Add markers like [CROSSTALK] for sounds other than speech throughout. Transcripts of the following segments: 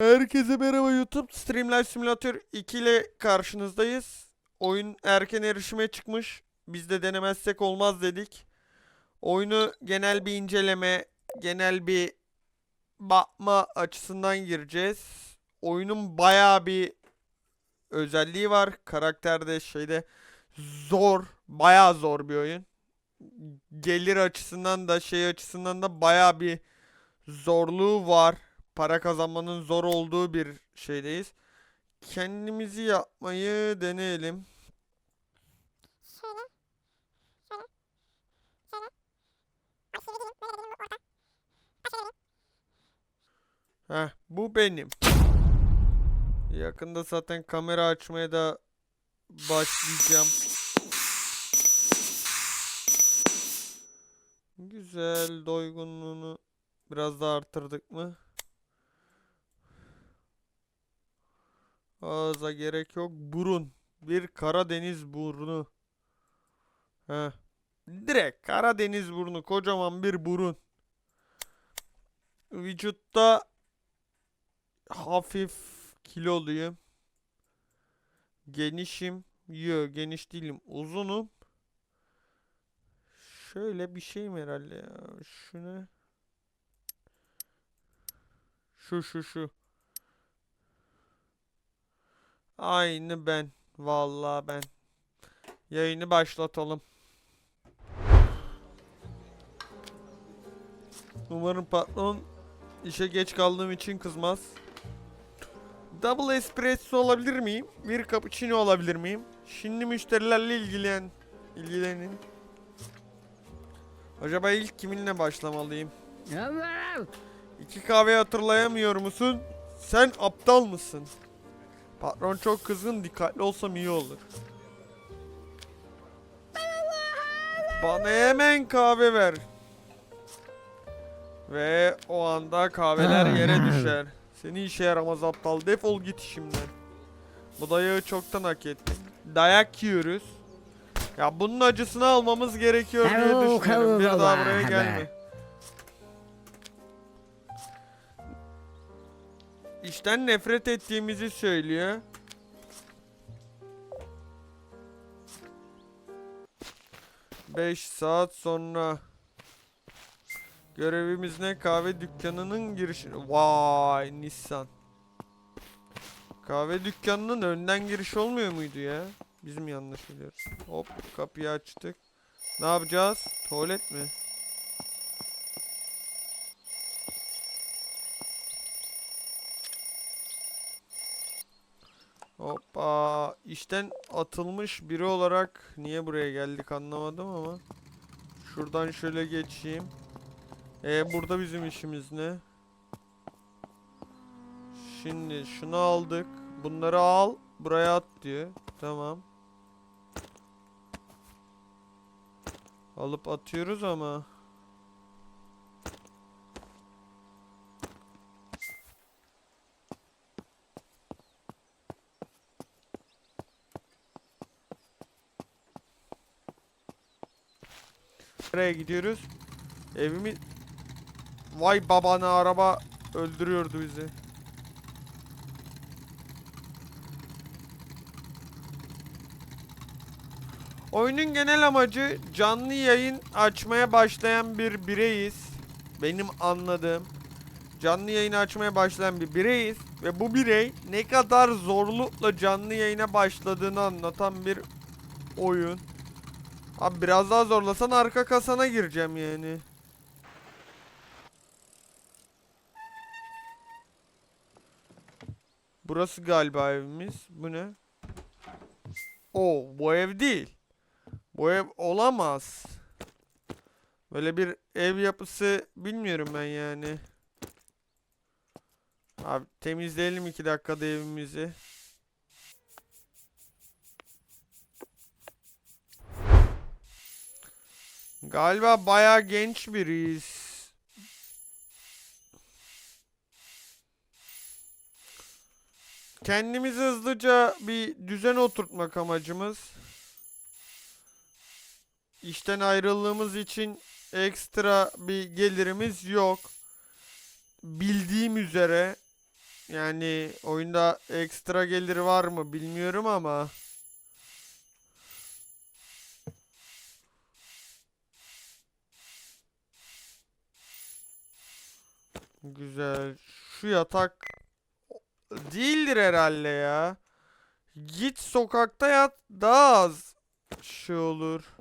Herkese merhaba YouTube Streamlight Simulator 2 ile karşınızdayız. Oyun erken erişime çıkmış. Biz de denemezsek olmaz dedik. Oyunu genel bir inceleme, genel bir bakma açısından gireceğiz. Oyunun bayağı bir özelliği var. Karakterde şeyde zor, bayağı zor bir oyun. Gelir açısından da şey açısından da bayağı bir zorluğu var para kazanmanın zor olduğu bir şeydeyiz. Kendimizi yapmayı deneyelim. Şöyle. Şöyle. Şöyle. Bak şöyle gelin. Böyle gelin. Orta. Bak şöyle gelin. Heh, bu benim. Yakında zaten kamera açmaya da başlayacağım. Güzel doygunluğunu biraz da arttırdık mı? Ağza gerek yok. Burun. Bir Karadeniz burnu. Heh. Direkt Karadeniz burnu. Kocaman bir burun. Vücutta hafif kiloluyum. Genişim. Yo geniş değilim. Uzunum. Şöyle bir şeyim herhalde ya. Şu ne? Şu şu şu. Aynı ben. Vallahi ben. Yayını başlatalım. Umarım patron işe geç kaldığım için kızmaz. Double espresso olabilir miyim? Bir cappuccino olabilir miyim? Şimdi müşterilerle ilgilen ilgilenin. Acaba ilk kiminle başlamalıyım? İki kahve hatırlayamıyor musun? Sen aptal mısın? Patron çok kızgın dikkatli olsam iyi olur. Bana hemen kahve ver. Ve o anda kahveler yere [LAUGHS] düşer. Seni işe yaramaz aptal. Defol git işimden. Bu dayağı çoktan hak ettik. Dayak yiyoruz. Ya bunun acısını almamız gerekiyor diye düşünüyorum. Bir daha buraya gelme. İşten nefret ettiğimizi söylüyor. Beş saat sonra görevimiz ne? Kahve dükkanının girişi. Vay Nissan. Kahve dükkanının önden giriş olmuyor muydu ya? Biz mi yanlış biliyoruz? Hop kapıyı açtık. Ne yapacağız? Tuvalet mi? İşten atılmış biri olarak niye buraya geldik anlamadım ama. Şuradan şöyle geçeyim. E burada bizim işimiz ne? Şimdi şunu aldık. Bunları al. Buraya at diyor. Tamam. Alıp atıyoruz ama. Nereye gidiyoruz? Evimi... Vay babana araba öldürüyordu bizi. Oyunun genel amacı canlı yayın açmaya başlayan bir bireyiz. Benim anladığım. Canlı yayın açmaya başlayan bir bireyiz. Ve bu birey ne kadar zorlukla canlı yayına başladığını anlatan bir oyun. Abi biraz daha zorlasan arka kasana gireceğim yani. Burası galiba evimiz. Bu ne? Oo, bu ev değil. Bu ev olamaz. Böyle bir ev yapısı bilmiyorum ben yani. Abi temizleyelim iki dakikada evimizi. Galiba bayağı genç biriyiz. Kendimizi hızlıca bir düzen oturtmak amacımız. İşten ayrıldığımız için ekstra bir gelirimiz yok. Bildiğim üzere Yani oyunda ekstra gelir var mı bilmiyorum ama. Güzel. Şu yatak değildir herhalde ya. Git sokakta yat daha az şey olur.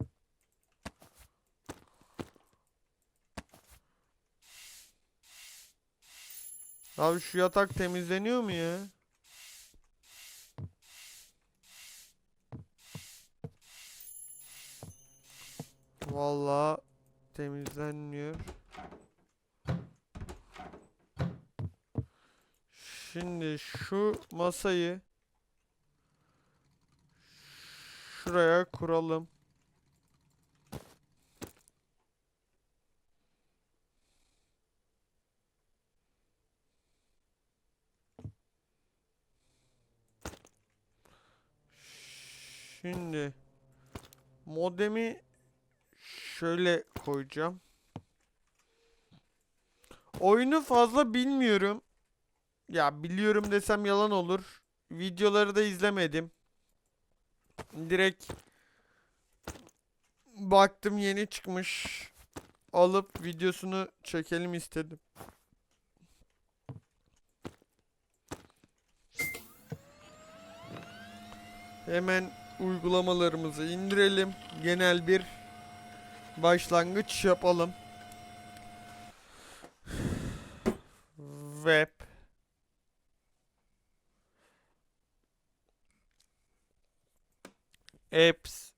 Abi şu yatak temizleniyor mu ya? Vallahi temizlenmiyor. Şimdi şu masayı şuraya kuralım. Şimdi modemi şöyle koyacağım. Oyunu fazla bilmiyorum. Ya biliyorum desem yalan olur. Videoları da izlemedim. Direkt baktım yeni çıkmış. Alıp videosunu çekelim istedim. Hemen uygulamalarımızı indirelim. Genel bir başlangıç yapalım. Web Apps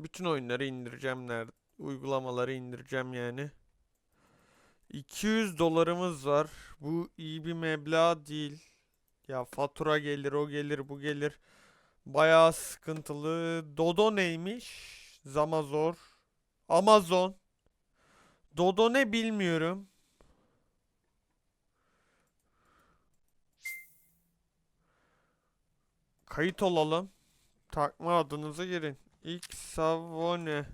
Bütün oyunları indireceğim nerede? Uygulamaları indireceğim yani. 200 dolarımız var. Bu iyi bir meblağ değil. Ya fatura gelir, o gelir, bu gelir. Bayağı sıkıntılı. Dodo neymiş? Zamazor. Amazon. Dodo ne bilmiyorum. Kayıt olalım. Takma adınızı girin. X Savone.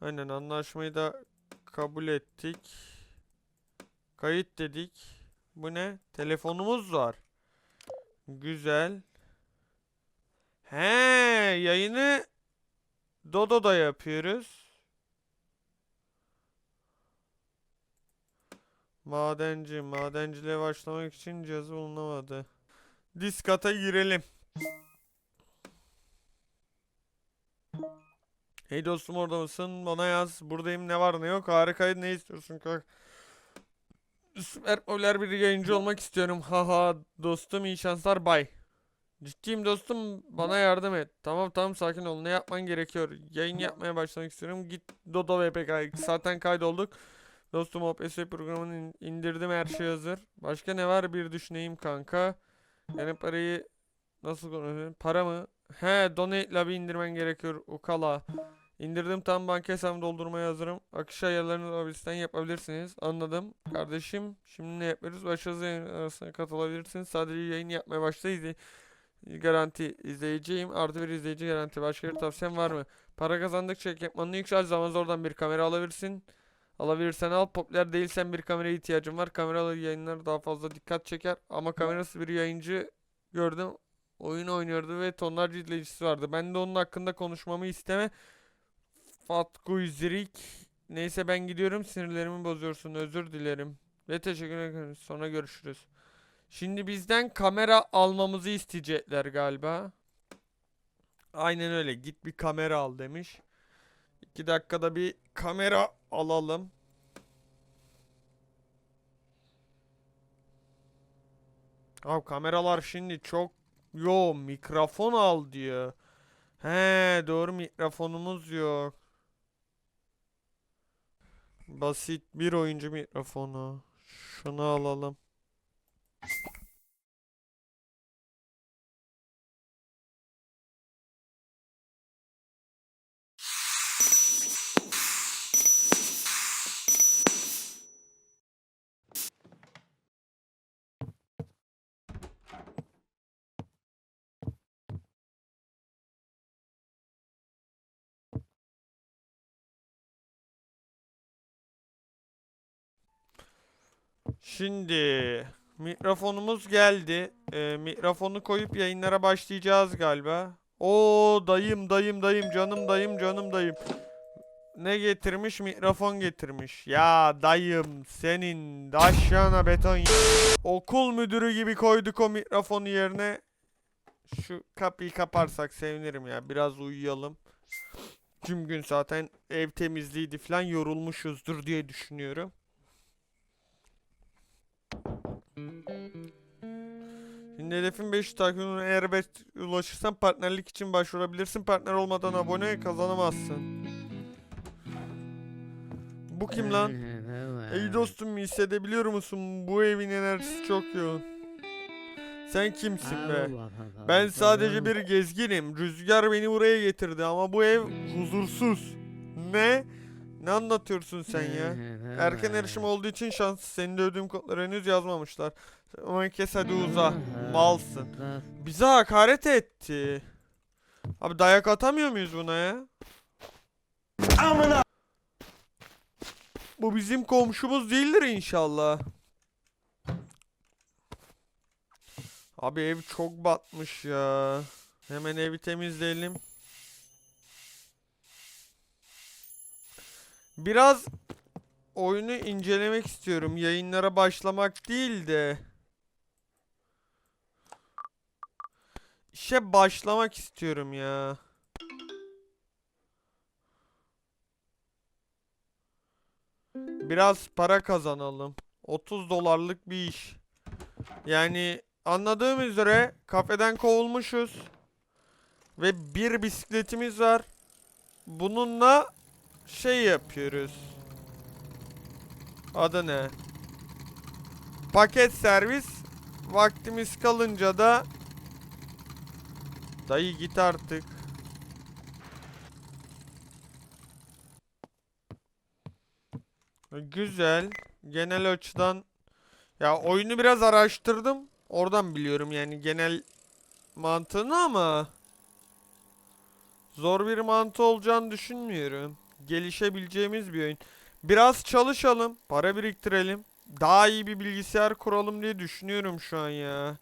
Aynen anlaşmayı da kabul ettik. Kayıt dedik. Bu ne? Telefonumuz var. Güzel. He, yayını Dodo'da yapıyoruz. Madenci, madenciliğe başlamak için cihazı bulunamadı. Diskata girelim. Hey dostum orada mısın? Bana yaz. Buradayım. Ne var ne yok. Harikaydı. Ne istiyorsun kanka? Süper popüler bir yayıncı olmak istiyorum. Haha dostum iyi şanslar. Bay. Ciddiyim dostum. Bana yardım et. Tamam tamam sakin ol. Ne yapman gerekiyor? Yayın yapmaya başlamak istiyorum. Git Dodo VPK. Zaten kaydolduk. Dostum OPS programını in- indirdim. Her şey hazır. Başka ne var bir düşüneyim kanka. Yani parayı nasıl konuşuyorum? Para mı? He donate lab'i indirmen gerekiyor. Ukala. İndirdim tam banka hesabımı doldurmaya hazırım. Akış ayarlarını lobby'den yapabilirsiniz. Anladım. Kardeşim şimdi ne yapıyoruz? Başarılı yayın arasına katılabilirsiniz. Sadece yayın yapmaya başlayız. Garanti izleyiciyim. Artı bir izleyici garanti. Başka bir tavsiyen var mı? Para kazandıkça ekipmanını yüksel. Zaman oradan bir kamera alabilirsin. Alabilirsen al. Popüler değilsen bir kameraya ihtiyacım var. Kameralı yayınlar daha fazla dikkat çeker. Ama kamerası bir yayıncı gördüm. Oyun oynuyordu ve tonlarca izleyicisi vardı. Ben de onun hakkında konuşmamı isteme. Fatku Zirik. Neyse ben gidiyorum. Sinirlerimi bozuyorsun. Özür dilerim. Ve teşekkür ederim. Sonra görüşürüz. Şimdi bizden kamera almamızı isteyecekler galiba. Aynen öyle. Git bir kamera al demiş. İki dakikada bir kamera alalım. Abi kameralar şimdi çok yo mikrofon al diyor. He doğru mikrofonumuz yok. Basit bir oyuncu mikrofonu. Şunu alalım. Şimdi mikrofonumuz geldi. Ee, mikrofonu koyup yayınlara başlayacağız galiba. Oo dayım dayım dayım canım dayım canım dayım. Ne getirmiş? Mikrofon getirmiş. Ya dayım senin aşağına beton Okul müdürü gibi koyduk o mikrofonu yerine. Şu kapıyı kaparsak sevinirim ya. Biraz uyuyalım. Tüm gün zaten ev temizliğiydi falan yorulmuşuzdur diye düşünüyorum. Şimdi hedefin 5 takipçinin eğer 5 ulaşırsan partnerlik için başvurabilirsin. Partner olmadan abone kazanamazsın. Bu kim lan? [LAUGHS] Ey dostum hissedebiliyor musun? Bu evin enerjisi çok yoğun. Sen kimsin be? Ben sadece bir gezginim. Rüzgar beni buraya getirdi ama bu ev huzursuz. Ne? Ne anlatıyorsun sen ya? [LAUGHS] Erken erişim olduğu için şanssız. Senin de ödüm kodları henüz yazmamışlar. Ama kes hadi uza. Malsın. Bize hakaret etti. Abi dayak atamıyor muyuz buna ya? Bu bizim komşumuz değildir inşallah. Abi ev çok batmış ya. Hemen evi temizleyelim. Biraz oyunu incelemek istiyorum. Yayınlara başlamak değil de. İşe başlamak istiyorum ya. Biraz para kazanalım. 30 dolarlık bir iş. Yani anladığım üzere kafeden kovulmuşuz. Ve bir bisikletimiz var. Bununla şey yapıyoruz. Adı ne? Paket servis. Vaktimiz kalınca da Dayı git artık. Güzel. Genel açıdan ya oyunu biraz araştırdım. Oradan biliyorum yani genel mantığını ama zor bir mantığı olacağını düşünmüyorum. Gelişebileceğimiz bir oyun. Biraz çalışalım, para biriktirelim. Daha iyi bir bilgisayar kuralım diye düşünüyorum şu an ya.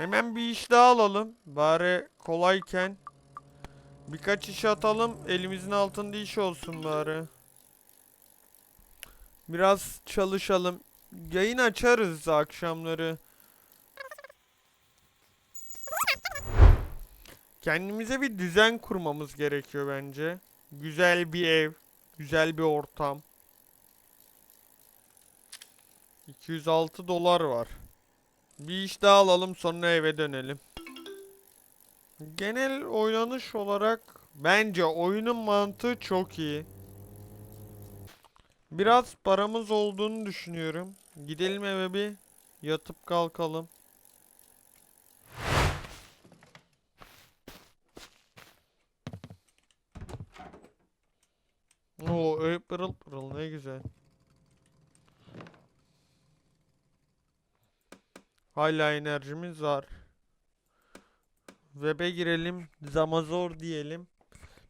Hemen bir iş daha alalım. Bari kolayken. Birkaç iş atalım. Elimizin altında iş olsun bari. Biraz çalışalım. Yayın açarız akşamları. Kendimize bir düzen kurmamız gerekiyor bence. Güzel bir ev, güzel bir ortam. 206 dolar var. Bir iş daha alalım sonra eve dönelim. Genel oynanış olarak bence oyunun mantığı çok iyi. Biraz paramız olduğunu düşünüyorum. Gidelim eve bir yatıp kalkalım. Oo, pırıl pırıl ne güzel. Hala enerjimiz var. Web'e girelim. Zamazor diyelim.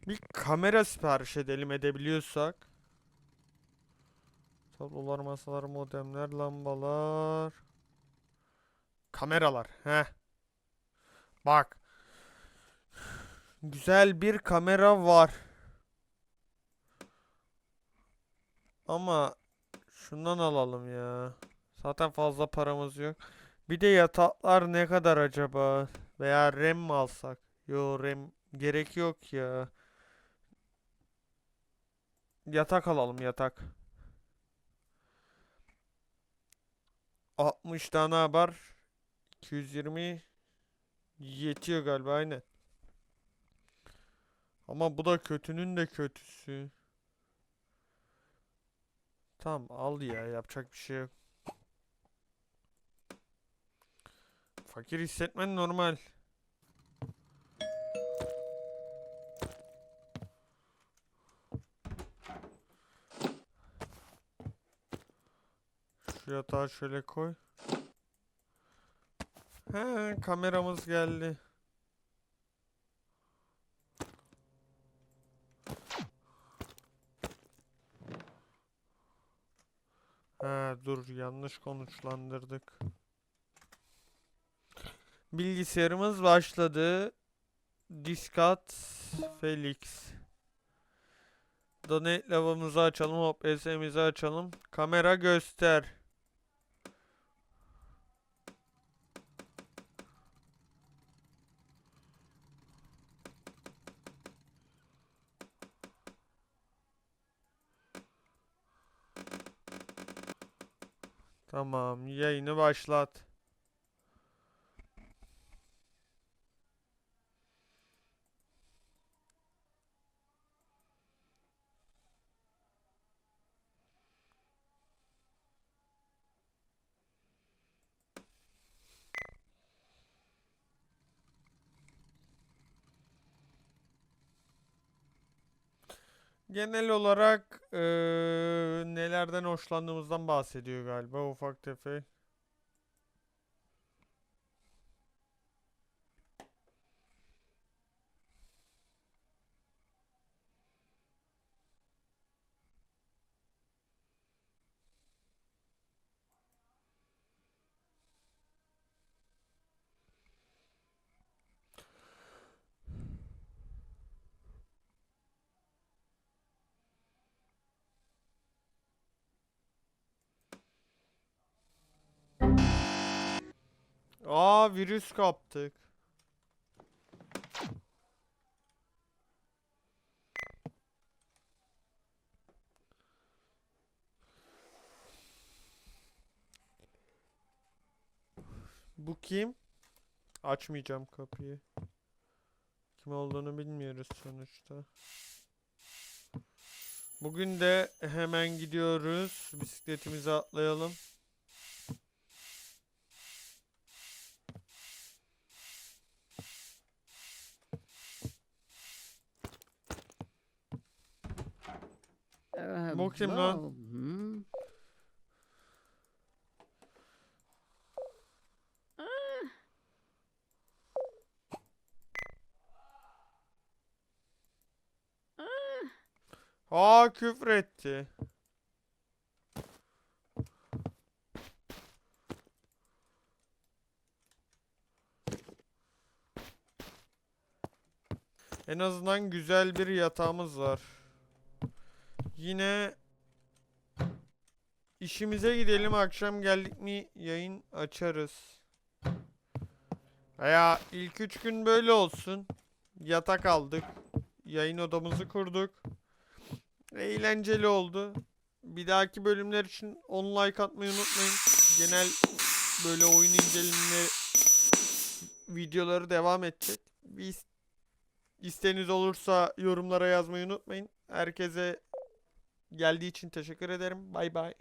Bir kamera sipariş edelim edebiliyorsak. Tablolar, masalar, modemler, lambalar. Kameralar. Heh. Bak. Güzel bir kamera var. Ama şundan alalım ya. Zaten fazla paramız yok. Bir de yataklar ne kadar acaba? Veya RAM mi alsak? Yo RAM gerek yok ya. Yatak alalım yatak. 60 tane var. 220 yetiyor galiba aynen. Ama bu da kötünün de kötüsü. Tamam al ya yapacak bir şey yok. Fakir hissetmen normal. Şu hatta şöyle koy. He kameramız geldi. He dur yanlış konuşlandırdık. Bilgisayarımız başladı. Diskat Felix. Donate lavamızı açalım. OBS'mizi açalım. Kamera göster. Tamam, yayını başlat. Genel olarak eee, nelerden hoşlandığımızdan bahsediyor galiba ufak tefek. Aa virüs kaptık. Bu kim? Açmayacağım kapıyı. Kim olduğunu bilmiyoruz sonuçta. Bugün de hemen gidiyoruz. Bisikletimize atlayalım. Kim lan? Aa küfür etti. En azından güzel bir yatağımız var. Yine işimize gidelim. Akşam geldik mi yayın açarız. Veya ilk üç gün böyle olsun. Yatak aldık. Yayın odamızı kurduk. Eğlenceli oldu. Bir dahaki bölümler için 10 like atmayı unutmayın. Genel böyle oyun inceleme videoları devam edecek. Bir is- isteğiniz olursa yorumlara yazmayı unutmayın. Herkese geldiği için teşekkür ederim. Bay bay.